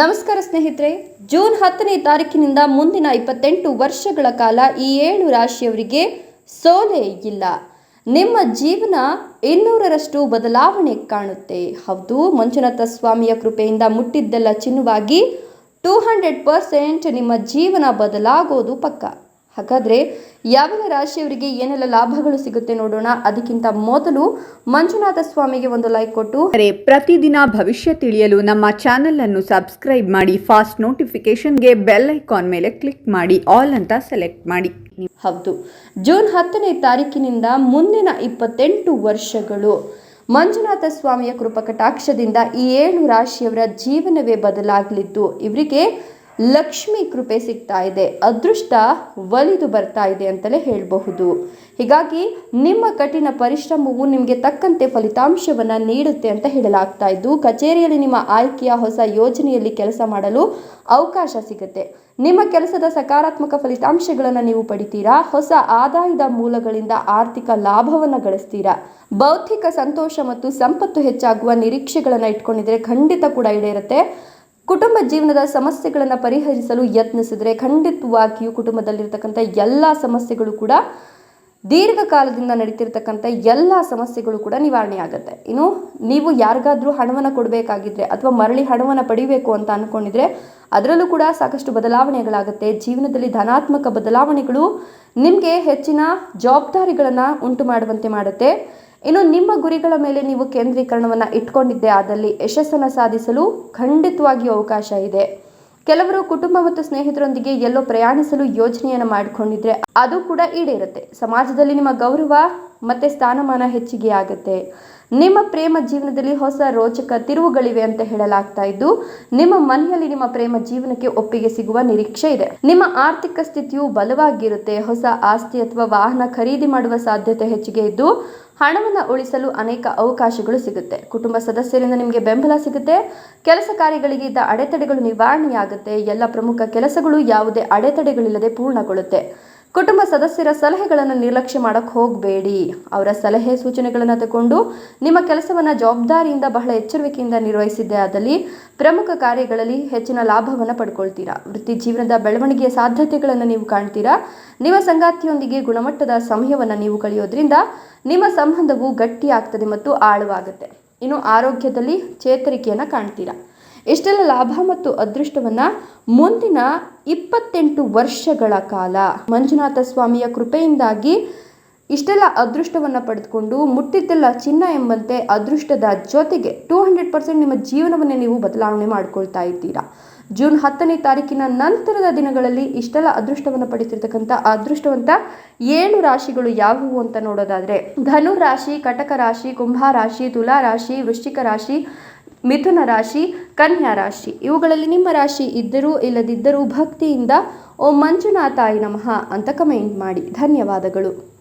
ನಮಸ್ಕಾರ ಸ್ನೇಹಿತರೆ, ಜೂನ್ ಹತ್ತನೇ ತಾರೀಕಿನಿಂದ ಮುಂದಿನ ಇಪ್ಪತ್ತೆಂಟು ವರ್ಷಗಳ ಕಾಲ ಈ ಏಳು ರಾಶಿಯವರಿಗೆ ಸೋಲೆ ಇಲ್ಲ. ನಿಮ್ಮ ಜೀವನ ಇನ್ನೂರರಷ್ಟು ಬದಲಾವಣೆ ಕಾಣುತ್ತೆ. ಹೌದು, ಮಂಜುನಾಥ ಸ್ವಾಮಿಯ ಕೃಪೆಯಿಂದ ಮುಟ್ಟಿದ್ದೆಲ್ಲ ಚಿನ್ನವಾಗಿ ಟೂ ಹಂಡ್ರೆಡ್ ಪರ್ಸೆಂಟ್ ನಿಮ್ಮ ಜೀವನ ಬದಲಾಗೋದು ಪಕ್ಕ. ಹಾಗಾದರೆ ಯಾವೆಲ್ಲ ರಾಶಿಯವರಿಗೆ ಏನೆಲ್ಲ ಲಾಭಗಳು ಸಿಗುತ್ತೆ ನೋಡೋಣ. ಅದಕ್ಕಿಂತ ಮೊದಲು ಮಂಜುನಾಥ ಸ್ವಾಮಿಗೆ ಒಂದು ಲೈಕ್ ಕೊಟ್ಟು. ಪ್ರತಿದಿನ ಭವಿಷ್ಯ ತಿಳಿಯಲು ನಮ್ಮ ಚಾನೆಲ್ ಅನ್ನು ಸಬ್ಸ್ಕ್ರೈಬ್ ಮಾಡಿ ಫಾಸ್ಟ್ ನೋಟಿಫಿಕೇಶನ್ಗೆ ಬೆಲ್ ಐಕಾನ್ ಮೇಲೆ ಕ್ಲಿಕ್ ಮಾಡಿ ಆಲ್ ಅಂತ ಸೆಲೆಕ್ಟ್ ಮಾಡಿ. ಹೌದು. ಜೂನ್ ಹತ್ತನೇ ತಾರೀಕಿನಿಂದ ಮುಂದಿನ ಇಪ್ಪತ್ತೆಂಟು ವರ್ಷಗಳು. ಮಂಜುನಾಥ ಸ್ವಾಮಿಯ ಕೃಪಕಟಾಕ್ಷದಿಂದ ಈ ಏಳು ರಾಶಿಯವರ ಜೀವನವೇ ಬದಲಾಗಲಿದ್ದು. ಇವರಿಗೆ ಲಕ್ಷ್ಮಿ ಕೃಪೆ ಸಿಗ್ತಾ ಇದೆ, ಅದೃಷ್ಟ ಒಲಿದು ಬರ್ತಾ ಇದೆ ಅಂತಲೇ ಹೇಳಬಹುದು. ಹೀಗಾಗಿ ನಿಮ್ಮ ಕಠಿಣ ಪರಿಶ್ರಮವು ನಿಮಗೆ ತಕ್ಕಂತೆ ಫಲಿತಾಂಶವನ್ನು ನೀಡುತ್ತೆ ಅಂತ ಹೇಳಲಾಗ್ತಾ ಇದ್ದು, ಕಚೇರಿಯಲ್ಲಿ ನಿಮ್ಮ ಆಯ್ಕೆಯ ಹೊಸ ಯೋಜನೆಯಲ್ಲಿ ಕೆಲಸ ಮಾಡಲು ಅವಕಾಶ ಸಿಗುತ್ತೆ. ನಿಮ್ಮ ಕೆಲಸದ ಸಕಾರಾತ್ಮಕ ಫಲಿತಾಂಶಗಳನ್ನು ನೀವು ಪಡಿತೀರಾ? ಹೊಸ ಆದಾಯದ ಮೂಲಗಳಿಂದ ಆರ್ಥಿಕ ಲಾಭವನ್ನು ಗಳಿಸ್ತೀರಾ? ಬೌದ್ಧಿಕ ಸಂತೋಷ ಮತ್ತು ಸಂಪತ್ತು ಹೆಚ್ಚಾಗುವ ನಿರೀಕ್ಷೆಗಳನ್ನು ಇಟ್ಕೊಂಡಿದ್ರೆ ಖಂಡಿತ ಕೂಡ ಈಡೇರುತ್ತೆ. ಕುಟುಂಬ ಜೀವನದ ಸಮಸ್ಯೆಗಳನ್ನು ಪರಿಹರಿಸಲು ಯತ್ನಿಸಿದರೆ ಖಂಡಿತವಾಗಿಯೂ ಕುಟುಂಬದಲ್ಲಿರ್ತಕ್ಕಂಥ ಎಲ್ಲ ಸಮಸ್ಯೆಗಳು ಕೂಡ ದೀರ್ಘಕಾಲದಿಂದ ನಡೀತಿರ್ತಕ್ಕಂಥ ಎಲ್ಲ ಸಮಸ್ಯೆಗಳು ಕೂಡ ನಿವಾರಣೆ ಆಗುತ್ತೆ. ಇನ್ನು ನೀವು ಯಾರಿಗಾದರೂ ಹಣವನ್ನು ಕೊಡಬೇಕಾಗಿದ್ರೆ ಅಥವಾ ಮರಳಿ ಹಣವನ್ನು ಪಡಿಬೇಕು ಅಂತ ಅಂದ್ಕೊಂಡಿದ್ರೆ ಅದರಲ್ಲೂ ಕೂಡ ಸಾಕಷ್ಟು ಬದಲಾವಣೆಗಳಾಗುತ್ತೆ. ಜೀವನದಲ್ಲಿ ಧನಾತ್ಮಕ ಬದಲಾವಣೆಗಳು ನಿಮಗೆ ಹೆಚ್ಚಿನ ಜವಾಬ್ದಾರಿಗಳನ್ನು ಉಂಟು ಮಾಡುವಂತೆ ಮಾಡುತ್ತೆ. ಇನ್ನು ನಿಮ್ಮ ಗುರಿಗಳ ಮೇಲೆ ನೀವು ಕೇಂದ್ರೀಕರಣವನ್ನು ಇಟ್ಕೊಂಡಿದ್ದೆ, ಆದಲ್ಲಿ ಯಶಸ್ಸನ್ನು ಸಾಧಿಸಲು ಖಂಡಿತವಾಗಿಯೂ ಅವಕಾಶ ಇದೆ. ಕೆಲವರು ಕುಟುಂಬ ಮತ್ತು ಸ್ನೇಹಿತರೊಂದಿಗೆ ಎಲ್ಲೋ ಪ್ರಯಾಣಿಸಲು ಯೋಜನೆಯನ್ನು ಮಾಡಿಕೊಂಡಿದ್ರೆ ಅದು ಕೂಡ ಈಡೇರುತ್ತೆ. ಸಮಾಜದಲ್ಲಿ ನಿಮ್ಮ ಗೌರವ ಮತ್ತೆ ಸ್ಥಾನಮಾನ ಹೆಚ್ಚಿಗೆ ಆಗುತ್ತೆ. ನಿಮ್ಮ ಪ್ರೇಮ ಜೀವನದಲ್ಲಿ ಹೊಸ ರೋಚಕ ತಿರುವುಗಳಿವೆ ಅಂತ ಹೇಳಲಾಗ್ತಾ ಇದ್ದು, ನಿಮ್ಮ ಮನೆಯಲ್ಲಿ ನಿಮ್ಮ ಪ್ರೇಮ ಜೀವನಕ್ಕೆ ಒಪ್ಪಿಗೆ ಸಿಗುವ ನಿರೀಕ್ಷೆ ಇದೆ. ನಿಮ್ಮ ಆರ್ಥಿಕ ಸ್ಥಿತಿಯು ಬಲವಾಗಿರುತ್ತೆ, ಹೊಸ ಆಸ್ತಿ ಅಥವಾ ವಾಹನ ಖರೀದಿ ಮಾಡುವ ಸಾಧ್ಯತೆ ಹೆಚ್ಚಿಗೆ ಇದ್ದು, ಹಣವನ್ನು ಉಳಿಸಲು ಅನೇಕ ಅವಕಾಶಗಳು ಸಿಗುತ್ತೆ. ಕುಟುಂಬ ಸದಸ್ಯರಿಂದ ನಿಮಗೆ ಬೆಂಬಲ ಸಿಗುತ್ತೆ, ಕೆಲಸ ಕಾರ್ಯಗಳಿಗೆ ಇದ್ದ ಅಡೆತಡೆಗಳು ನಿವಾರಣೆಯಾಗುತ್ತೆ, ಎಲ್ಲ ಪ್ರಮುಖ ಕೆಲಸಗಳು ಯಾವುದೇ ಅಡೆತಡೆಗಳಿಲ್ಲದೆ ಪೂರ್ಣಗೊಳ್ಳುತ್ತೆ. ಕುಟುಂಬ ಸದಸ್ಯರ ಸಲಹೆಗಳನ್ನು ನಿರ್ಲಕ್ಷ್ಯ ಮಾಡಕ್ಕೆ ಹೋಗಬೇಡಿ. ಅವರ ಸಲಹೆ ಸೂಚನೆಗಳನ್ನು ತಗೊಂಡು ನಿಮ್ಮ ಕೆಲಸವನ್ನು ಜವಾಬ್ದಾರಿಯಿಂದ ಬಹಳ ಎಚ್ಚರಿಕೆಯಿಂದ ನಿರ್ವಹಿಸಿದ್ದೆ ಆದಲ್ಲಿ ಪ್ರಮುಖ ಕಾರ್ಯಗಳಲ್ಲಿ ಹೆಚ್ಚಿನ ಲಾಭವನ್ನು ಪಡ್ಕೊಳ್ತೀರಾ? ವೃತ್ತಿ ಜೀವನದ ಬೆಳವಣಿಗೆಯ ಸಾಧ್ಯತೆಗಳನ್ನು ನೀವು ಕಾಣ್ತೀರಾ? ನಿಮ್ಮ ಸಂಗಾತಿಯೊಂದಿಗೆ ಗುಣಮಟ್ಟದ ಸಮಯವನ್ನು ನೀವು ಕಳೆಯೋದ್ರಿಂದ ನಿಮ್ಮ ಸಂಬಂಧವು ಗಟ್ಟಿಯಾಗ್ತದೆ ಮತ್ತು ಆಳವಾಗುತ್ತೆ. ಇನ್ನು ಆರೋಗ್ಯದಲ್ಲಿ ಚೇತರಿಕೆಯನ್ನು ಕಾಣ್ತೀರಾ? ಇಷ್ಟೆಲ್ಲ ಲಾಭ ಮತ್ತು ಅದೃಷ್ಟವನ್ನು ಮುಂದಿನ ಇಪ್ಪತ್ತೆಂಟು ವರ್ಷಗಳ ಕಾಲ. ಮಂಜುನಾಥ ಸ್ವಾಮಿಯ ಕೃಪೆಯಿಂದಾಗಿ ಇಷ್ಟೆಲ್ಲ ಅದೃಷ್ಟವನ್ನು ಪಡೆದುಕೊಂಡು ಮುಟ್ಟಿದ್ದೆಲ್ಲ ಚಿನ್ನ ಎಂಬಂತೆ ಅದೃಷ್ಟದ ಜೊತೆಗೆ ಟೂ ಹಂಡ್ರೆಡ್ ಪರ್ಸೆಂಟ್ ನಿಮ್ಮ ಜೀವನವನ್ನೇ ನೀವು ಬದಲಾವಣೆ ಮಾಡ್ಕೊಳ್ತಾ ಇದ್ದೀರಾ. ಜೂನ್ ಹತ್ತನೇ ತಾರೀಕಿನ ನಂತರದ ದಿನಗಳಲ್ಲಿ ಇಷ್ಟೆಲ್ಲ ಅದೃಷ್ಟವನ್ನು ಪಡಿತಿರ್ತಕ್ಕಂಥ ಅದೃಷ್ಟವಂತ ಏಳು ರಾಶಿಗಳು ಯಾವುವು ಅಂತ ನೋಡೋದಾದರೆ ಧನು ರಾಶಿ ಕಟಕ ರಾಶಿ ಕುಂಭ ರಾಶಿ ತುಲಾ ರಾಶಿ ವೃಶ್ಚಿಕ ರಾಶಿ ಮಿಥುನ ರಾಶಿ, ಕನ್ಯಾ ರಾಶಿ. ಇವುಗಳಲ್ಲಿ ನಿಮ್ಮ ರಾಶಿ ಇದ್ದರೂ ಇಲ್ಲದಿದ್ದರೂ ಭಕ್ತಿಯಿಂದ ಓ ಮಂಜುನಾಥಾಯಿ ನಮಃ ಅಂತ ಕಮೆಂಟ್ ಮಾಡಿ. ಧನ್ಯವಾದಗಳು.